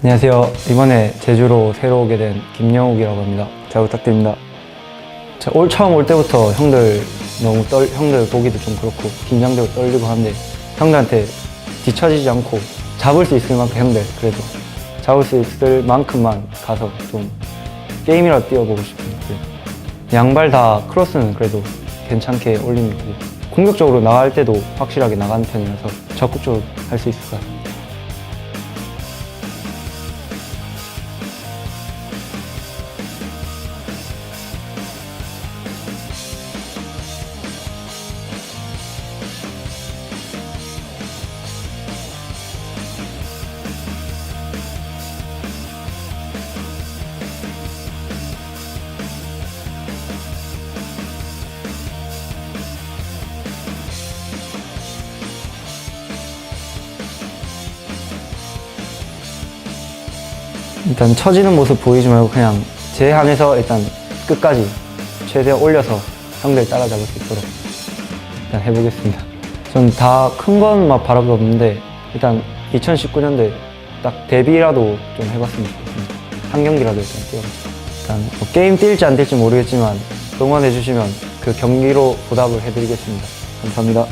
안녕하세요. 이번에 제주로 새로 오게 된 김영욱이라고 합니다. 잘 부탁드립니다. 자, 올 처음 올 때부터 형들 너무 떨 형들 보기도 좀 그렇고 긴장되고 떨리고 하는데 형들한테 뒤처지지 않고 잡을 수 있을 만큼 형들 그래도 잡을 수 있을 만큼만 가서 좀 게임이라도 뛰어보고 싶습니다. 양발 다 크로스는 그래도 괜찮게 올리면 되고 공격적으로 나갈 때도 확실하게 나가는 편이라서 적극적으로 할 수 있을 것 같아요. 일단 처지는 모습 보이지 말고 그냥 제 안에서 일단 끝까지 최대한 올려서 형들 따라잡을 수 있도록 일단 해보겠습니다. 전 다 큰 건막거 없는데 일단 2019년도에 딱 데뷔라도 좀 해봤으면 좋겠습니다. 한 경기라도 일단 뛰어보고 일단 뭐 게임 뛸지 안 뛸지 모르겠지만 응원해 주시면 그 경기로 보답을 해드리겠습니다. 감사합니다.